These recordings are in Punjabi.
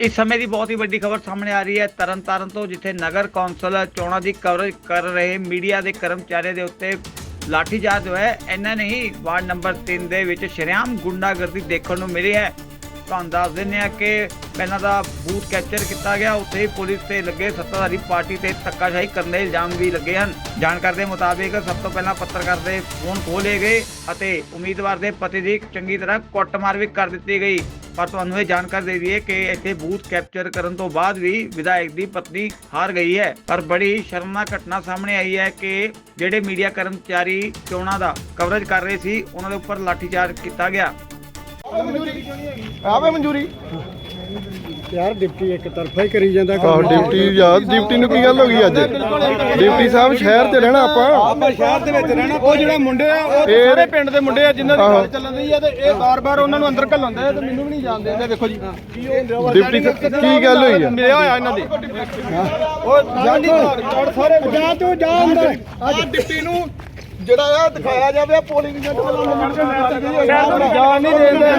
ਇਸ ਸਮੇਂ ਦੀ ਬਹੁਤ ਹੀ ਵੱਡੀ ਖਬਰ ਸਾਹਮਣੇ ਆ ਰਹੀ ਹੈ। ਤਰਨਤਾਰਨ ਤੋਂ ਜਿੱਥੇ ਨਗਰ ਕੌਂਸਲ ਚੋਣਾਂ ਦੀ ਕਵਰੇਜ ਕਰ ਰਹੇ ਮੀਡੀਆ ਦੇ ਕਰਮਚਾਰੀਆਂ ਦੇ ਉੱਤੇ ਲਾਠੀਚਾਰਜ ਹੋਇਆ ਇੰਨਾ ਨਹੀਂ ਵਾਰਡ ਨੰਬਰ 3 ਦੇ ਵਿੱਚ ਸ਼ਰੇਆਮ ਗੁੰਡਾਗਰਦੀ ਦੇਖਣ ਨੂੰ ਮਿਲੀ ਹੈ। ਤੁਹਾਨੂੰ ਦੱਸ ਦਿੰਦੇ ਆ ਕਿ ਪਹਿਲਾਂ ਦਾ ਬੂਥ ਕੈਪਚਰ ਕੀਤਾ ਗਿਆ। ਉੱਥੇ ਹੀ ਪੁਲਿਸ ਤੇ ਲੱਗੇ ਸੱਤਾਧਾਰੀ ਪਾਰਟੀ ਤੇ ਧੱਕਾਸ਼ਾਹੀ ਕਰਨ ਦੇ ਇਲਜ਼ਾਮ ਵੀ ਲੱਗੇ ਹਨ। ਜਾਣਕਾਰੀ ਦੇ ਮੁਤਾਬਿਕ ਸਭ ਤੋਂ ਪਹਿਲਾਂ ਪੱਤਰਕਾਰ ਦੇ ਫੋਨ ਖੋਲੇ ਗਏ ਅਤੇ ਉਮੀਦਵਾਰ ਦੇ ਪਤੀ ਦੀ ਚੰਗੀ ਤਰ੍ਹਾਂ ਕੁੱਟਮਾਰ ਵੀ ਕਰ ਦਿੱਤੀ ਗਈ। ਪਰ ਤੁਹਾਨੂੰ ਇਹ ਜਾਣਕਾਰੀ ਦੇ ਦਈਏ ਕਿ ਇੱਥੇ ਬੂਥ ਕੈਪਚਰ ਕਰਨ ਤੋਂ ਬਾਅਦ ਵੀ ਵਿਧਾਇਕ ਦੀ ਪਤਨੀ ਹਾਰ ਗਈ ਹੈ। ਪਰ ਬੜੀ ਸ਼ਰਮਨਾਕ ਘਟਨਾ ਸਾਹਮਣੇ ਆਈ ਹੈ ਕਿ ਜਿਹੜੇ ਮੀਡੀਆ ਕਰਮਚਾਰੀ ਚੋਣਾਂ ਦਾ ਕਵਰੇਜ ਕਰ ਰਹੇ ਸੀ, ਉਹਨਾਂ ਦੇ ਉੱਪਰ ਲਾਠੀਚਾਰਜ ਕੀਤਾ ਗਿਆ। ਆਵੇ ਮਨਜ਼ੂਰੀ। ਯਾਰ ਡਿਪਟੀ ਇੱਕ ਤਰਫਾ ਹੀ ਕਰੀ ਜਾਂਦਾ ਆਹ ਡਿਊਟੀ ਯਾਰ ਡਿਊਟੀ ਨੂੰ ਕੀ ਗੱਲ ਹੋ ਗਈ ਅੱਜ? ਡਿਊਟੀ ਸਾਹਿਬ ਸ਼ਹਿਰ ਤੇ ਰਹਿਣਾ ਆਪਾਂ? ਆਪਾਂ ਸ਼ਹਿਰ ਦੇ ਵਿੱਚ ਰਹਿਣਾ ਉਹ ਜਿਹੜਾ ਮੁੰਡੇ ਆ ਉਹ ਇਹ- ਸਾਰੇ ਪਿੰਡ ਦੇ ਮੁੰਡੇ ਆ ਜਿਨ੍ਹਾਂ ਦੀ ਆਹੋ। ਗੱਲ ਚੱਲਣ ਰਹੀ ਆ ਤੇ ਇਹ ਬਾਰ-ਬਾਰ ਉਹਨਾਂ ਨੂੰ ਅੰਦਰ ਘੱਲਣ ਦੇ ਤੇ ਮੈਨੂੰ ਵੀ ਨਹੀਂ ਜਾਣ ਦਿੰਦੇ ਦੇਖੋ ਜੀ। ਡਿਪਟੀ ਸਾਹਿਬ, ਕੀ ਗੱਲ ਹੋਈ ਆ? ਮਿਲਿਆ ਹੋਇਆ ਇਹਨਾਂ ਦੇ। ਉਹ ਜਾਂਦੀ ਚੜ ਸਾਰੇ ਜਾ ਤੂੰ ਜਾ ਅੰਦਰ। ਅੱਜ ਡਿਪਟੀ ਨੂੰ ਜਿਹੜਾ ਆ ਦਿਖਾਇਆ ਜਾਵੇ ਪੋਲਿੰਗ ਏਜੰਟ ਵੱਲੋਂ ਜਾਣ ਨਹੀਂ ਦਿੰਦੇ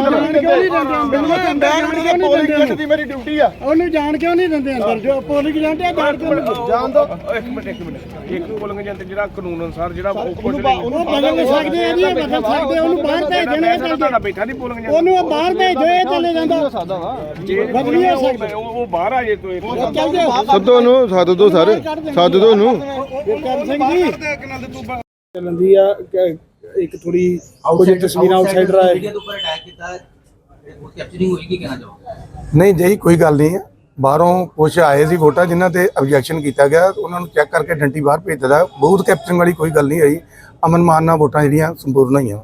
ਨਹੀਂ ਪੋਲਿੰਗ ਏਜੰਟ ਦੀ ਮੇਰੀ ਡਿਊਟੀ ਆ। ਉਹਨੂੰ ਜਾਣ ਕਿਉਂ ਨਹੀਂ ਦਿੰਦੇ ਅੰਦਰ? ਜੋ ਪੋਲਿੰਗ ਏਜੰਟ ਹੈ ਜਾਣ ਕਿਉਂ ਨਹੀਂ? ਜਾਣ ਦੋ। ਇੱਕ ਮਿੰਟ ਇੱਕ ਮਿੰਟ। ਇੱਕ ਬੋਲਣਗੇ ਜੰਤ ਜਿਹੜਾ ਕਾਨੂੰਨ ਅਨੁਸਾਰ ਜਿਹੜਾ ਉਹ ਕੁਝ ਉਹ ਬਦਲ ਸਕਦੇ ਆ ਜੀ ਇਹ ਬਦਲ ਸਕਦੇ ਆ, ਉਹਨੂੰ ਬਾਹਰ ਭੇਜ ਦੇਣਾ ਤੁਹਾਡਾ ਬੈਠਾ ਨਹੀਂ ਬੋਲਣਗੇ ਉਹਨੂੰ ਉਹ ਬਾਹਰ ਭੇਜ ਇਹ ਚਲੇ ਜਾਂਦਾ। ਸਕਦਾ ਵਾ। ਬਦਲੀ ਹੋ ਸਕਦਾ। ਉਹ ਉਹ ਬਾਹਰ ਆ ਜੇ ਜਾਓ ਸੱਦੋ ਨੂੰ ਸੱਦ ਦੋ ਸਰ। ਸੱਦ ਦੋ ਨੂੰ ਗੁਰਕਰਨ ਸਿੰਘ ਜੀ ਚੱਲਦੀ ਆ ਇੱਕ ਥੋੜੀ ਕੁਝ ਤਸਵੀਰਾਂ ਆਊਟਸਾਈਡਰ ਆਏ ਮੀਡੀਆ ਦੇ ਉੱਪਰ ਅਟੈਕ ਕੀਤਾ ਹੈ ਉਹ ਕੈਪਚਰਿੰਗ ਹੋਈ ਕੀ ਕਹਿਣਾ ਚਾਹੋਗੇ? ਨਹੀਂ ਜੀ ਕੋਈ ਗੱਲ ਨਹੀਂ ਹੈ ਬਾਹਰੋਂ ਕੁਛ ਆਏ ਸੀ ਵੋਟਾਂ ਜਿਨ੍ਹਾਂ ਤੇ ਆਬਜੈਕਸ਼ਨ ਕੀਤਾ ਗਿਆ ਉਹਨਾਂ ਨੂੰ ਚੈੱਕ ਕਰਕੇ ਡੰਟੀ ਬਾਹਰ ਭੇਜ ਦਿੱਤਾ। ਬਹੁਤ ਕੈਪਚਰਿੰਗ ਵਾਲੀ ਕੋਈ ਗੱਲ ਨਹੀਂ ਆਈ ਅਮਨ ਮਾਨ ਨਾਲ ਵੋਟਾਂ ਜਿਹੜੀਆਂ ਸੰਪੂਰਨ ਹੋਈਆਂ।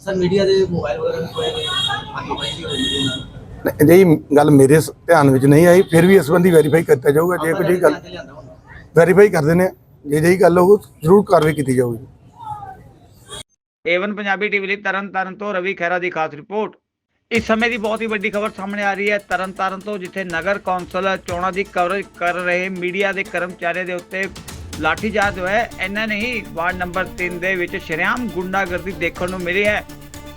ਸਰ ਮੀਡੀਆ ਦੇ ਮੋਬਾਈਲ ਵਗੈਰਾ ਵੀ ਨੇ ਆਕੀ ਬਣੀ ਵੀ ਹੋਈ ਨੇ ਉਹਨਾਂ ਨਹੀਂ, ਜੀ ਗੱਲ ਮੇਰੇ ਸ- ਧਿਆਨ ਵਿੱਚ ਨਹੀਂ ਆਈ। ਫਿਰ ਵੀ ਇਸ ਸੰਬੰਧੀ ਵੈਰੀਫਾਈ ਕੀਤਾ ਜਾਊਗਾ ਜੇ ਕੋਈ ਗੱਲ ਵੈਰੀਫਾਈ ਕਰ ਦਿੰਦੇ ਹਾਂ ਜੇ ਜਿਹੀ ਗੱਲ ਹੋਊ, ਜ਼ਰੂਰ ਕਾਰਵਾਈ ਕੀਤੀ ਜਾਊਗੀ। ਏਵਨ ਪੰਜਾਬੀ ਟੀਵੀ ਲਈ ਤਰਨਤਾਰਨ ਤੋਂ ਰਵੀ ਖਹਿਰਾ ਦੀ ਖਾਸ ਰਿਪੋਰਟ। ਇਸ ਸਮੇਂ ਦੀ ਬਹੁਤ ਹੀ ਵੱਡੀ ਖਬਰ ਸਾਹਮਣੇ ਆ ਰਹੀ ਹੈ। ਤਰਨ ਤਰਨਤਾਰਨ ਤੋਂ ਜਿੱਥੇ ਨਗਰ ਕੌਂਸਲ ਚੋਣਾਂ ਦੀ ਕਵਰੇਜ ਕਰ ਰਹੇ ਮੀਡੀਆ ਦੇ ਕਰਮਚਾਰੀਆਂ ਦੇ ਉੱਤੇ ਲਾਠੀਚਾਰਜ ਹੋਇਆ ਇੰਨਾ ਨਹੀਂ ਵਾਰਡ ਨੰਬਰ 3 ਦੇ ਵਿੱਚ ਸ਼ਰੇਆਮ ਗੁੰਡਾਗਰਦੀ ਦੇਖਣ ਨੂੰ ਮਿਲੀ ਹੈ।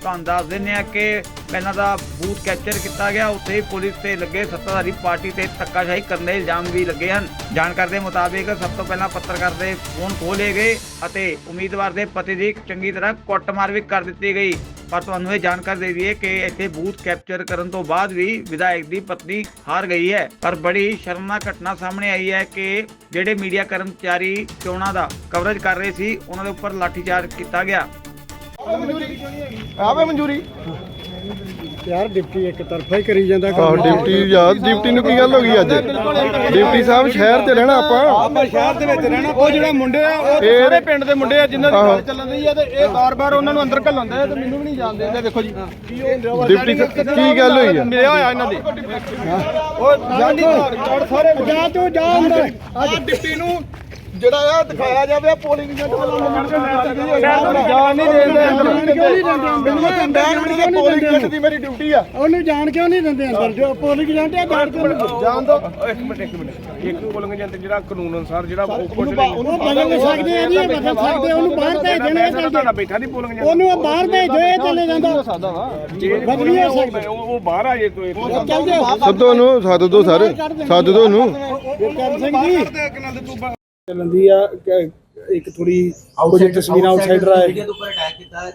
ਤੁਹਾਨੂੰ ਦੱਸ ਦਿੰਦੇ ਆ ਕਿ ਪਹਿਲਾਂ ਦਾ ਬੂਥ ਕੈਪਚਰ ਕੀਤਾ ਗਿਆ, ਉੱਥੇ ਹੀ ਪੁਲਿਸ ਤੇ ਲੱਗੇ, ਸੱਤਾਧਾਰੀ ਪਾਰਟੀ ਤੇ ਧੱਕਾਸ਼ਾਹੀ ਕਰਨ ਦੇ ਇਲਜ਼ਾਮ ਵੀ ਲੱਗੇ ਹਨ। ਜਾਣਕਾਰੀ ਦੇ ਮੁਤਾਬਿਕ ਸਭ ਤੋਂ ਪਹਿਲਾਂ ਪੱਤਰਕਾਰ ਦੇ ਫੋਨ ਖੋਲੇ ਗਏ ਅਤੇ ਉਮੀਦਵਾਰ ਦੇ ਪਤੀ ਦੀ ਚੰਗੀ ਤਰ੍ਹਾਂ ਕੁੱਟਮਾਰ ਵੀ ਕਰ ਦਿੱਤੀ ਗਈ। ਪਰ ਤੁਹਾਨੂੰ ਇਹ ਜਾਣਕਾਰੀ ਦੇ ਦਈਏ ਕਿ ਇੱਥੇ ਬੂਥ ਕੈਪਚਰ ਕਰਨ ਤੋਂ ਬਾਅਦ ਵੀ ਵਿਧਾਇਕ ਦੀ ਪਤਨੀ ਹਾਰ ਗਈ ਹੈ। ਪਰ ਬੜੀ ਸ਼ਰਮਨਾਕ ਘਟਨਾ ਸਾਹਮਣੇ ਆਈ ਹੈ ਕਿ ਜਿਹੜੇ ਮੀਡੀਆ ਕਰਮਚਾਰੀ ਚੋਣਾਂ ਦਾ ਕਵਰੇਜ ਕਰ ਰਹੇ ਸੀ, ਉਹਨਾਂ ਦੇ ਉੱਪਰ ਲਾਠੀਚਾਰਜ ਕੀਤਾ ਗਿਆ। ਆਵੇ ਮਨਜ਼ੂਰੀ ਯਾਰ ਡਿਪਟੀ ਇੱਕ ਤਰਫਾ ਹੀ ਕਰੀ ਜਾਂਦਾ ਆਹ ਡਿਊਟੀ ਯਾਰ ਡਿਊਟੀ ਨੂੰ ਕੀ ਗੱਲ ਹੋ ਗਈ ਅੱਜ? ਡਿਊਟੀ ਸਾਹਿਬ ਸ਼ਹਿਰ ਤੇ ਰਹਿਣਾ ਆਪਾਂ। ਆਪਾਂ ਸ਼ਹਿਰ ਦੇ ਵਿੱਚ ਰਹਿਣਾ। ਉਹ ਜਿਹੜਾ ਮੁੰਡੇ ਆ ਉਹ ਇਹ- ਸਾਰੇ ਪਿੰਡ ਦੇ ਮੁੰਡੇ ਆ ਜਿਨ੍ਹਾਂ ਦੀ ਆਹੋ। ਗੱਲ ਚੱਲਣ ਰਹੀ ਆ ਤੇ ਇਹ ਬਾਰ-ਬਾਰ ਉਹਨਾਂ ਨੂੰ ਅੰਦਰ ਘੱਲਣ ਦੇ ਤੇ ਮੈਨੂੰ ਵੀ ਨਹੀਂ ਜਾਣ ਦਿੰਦੇ ਦੇਖੋ ਜੀ। ਡਿਪਟੀ ਸਾਹਿਬ, ਕੀ ਗੱਲ ਹੋਈ ਆ? ਮਿਲਿਆ ਹੋਇਆ ਇਹਨਾਂ ਦੇ। ਉਹ ਜਾਂਦੀ ਚੜ ਸਾਰੇ ਜਾ ਤੂੰ ਜਾ ਅੰਦਰ। ਅੱਜ ਡਿਪਟੀ ਨੂੰ ਜਿਹੜਾ ਆ ਦਿਖਾਇਆ ਜਾਵੇ ਪੋਲਿੰਗ ਏਜੰਟ ਵੱਲੋਂ ਜਾਣ ਨਹੀਂ ਦਿੰਦੇ ਨਹੀਂ ਬਿਲਕੁਲ ਬੈਂਕ ਮੇਰੀ ਪੋਲਿੰਗ ਏਜੰਟ ਦੀ ਮੇਰੀ ਡਿਊਟੀ ਆ। ਉਹਨੂੰ ਜਾਣ ਕਿਉਂ ਨਹੀਂ ਦਿੰਦੇ ਅੰਦਰ? ਜੋ ਪੋਲਿੰਗ ਏਜੰਟ ਹੈ ਜਾਣ ਕਿਉਂ ਨਹੀਂ? ਜਾਣ ਦੋ। ਇੱਕ ਮਿੰਟ ਇੱਕ ਮਿੰਟ। ਇੱਕ ਬੋਲਣਗੇ ਜੰਤ ਜਿਹੜਾ ਕਾਨੂੰਨ ਅਨੁਸਾਰ ਜਿਹੜਾ ਉਹ ਕੁਝ ਉਹ ਬਦਲ ਸਕਦੇ ਆ ਜੀ ਇਹ ਬਦਲ ਸਕਦੇ ਆ, ਉਹਨੂੰ ਬਾਹਰ ਭੇਜ ਦੇਣਾ ਇਹ ਚੱਲ ਤੁਹਾਡਾ ਜਾਓ ਬੈਠਾ ਨਹੀਂ ਬੋਲਣਗੇ ਉਹਨੂੰ ਉਹ ਬਾਹਰ ਭੇਜ ਦਿਓ ਇਹ ਚਲੇ ਜਾਂਦਾ। ਬਦਲੀ ਹੋ ਸਕਦਾ। ਉਹ ਬਾਹਰ ਆ ਜੇ ਜਾਓ ਸੱਦੋ ਨੂੰ ਸੱਦ ਦੋ ਸਰ। ਸੱਦ ਦੋ ਨੂੰ ਗੁਰਕਰਨ ਸਿੰਘ ਜੀ। ਚੱਲਦੀ ਆ ਇੱਕ ਥੋੜੀ ਕੁਝ ਤਸਵੀਰਾਂ ਆਊਟਸਾਈਡਰ ਆਏ ਮੀਡੀਆ ਦੇ ਉੱਪਰ ਅਟੈਕ ਕੀਤਾ ਹੈ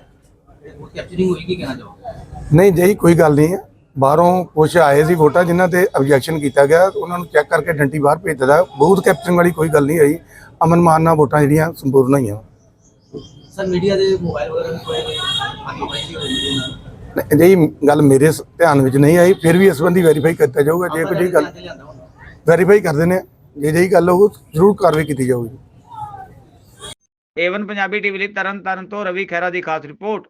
ਉਹ ਕੈਪਚਰਿੰਗ ਹੋਈ ਕੀ ਕਹਿਣਾ ਚਾਹੋਗੇ? ਨਹੀਂ ਜੀ ਕੋਈ ਗੱਲ ਨਹੀਂ ਹੈ ਬਾਹਰੋਂ ਕੁਛ ਆਏ ਸੀ ਵੋਟਾਂ ਜਿਨ੍ਹਾਂ ਤੇ ਆਬਜੈਕਸ਼ਨ ਕੀਤਾ ਗਿਆ ਉਹਨਾਂ ਨੂੰ ਚੈੱਕ ਕਰਕੇ ਡੰਟੀ ਬਾਹਰ ਭੇਜ ਦਿੱਤਾ। ਬਹੁਤ ਕੈਪਚਰਿੰਗ ਵਾਲੀ ਕੋਈ ਗੱਲ ਨਹੀਂ ਆਈ ਅਮਨ ਮਾਨ ਨਾਲ ਵੋਟਾਂ ਜਿਹੜੀਆਂ ਸੰਪੂਰਨ ਹੋਈਆਂ। ਸਰ ਮੀਡੀਆ ਦੇ ਮੋਬਾਈਲ ਵਗੈਰਾ ਹੋਈ ਨਹੀਂ, ਜੀ ਗੱਲ ਮੇਰੇ ਧਿਆਨ ਵਿੱਚ ਨਹੀਂ ਆਈ ਫਿਰ ਵੀ ਇਸ ਸੰਬੰਧੀ ਵੈਰੀਫਾਈ ਕੀਤਾ ਜਾਊਗਾ ਜੇ ਕੋਈ ਗੱਲ ਵੈਰੀਫਾਈ ਕਰ ਦਿੰਦੇ ਜੇ ਜਿਹੀ ਗੱਲ ਹੋਊ ਜ਼ਰੂਰ ਕਾਰਵਾਈ ਕੀਤੀ ਜਾਊਗੀ। ਏਵਨ ਪੰਜਾਬੀ ਟੀਵੀ ਲਈ ਤਰਨਤਾਰਨ ਤੋਂ ਰਵੀ ਖਹਿਰਾ ਦੀ ਖਾਸ ਰਿਪੋਰਟ।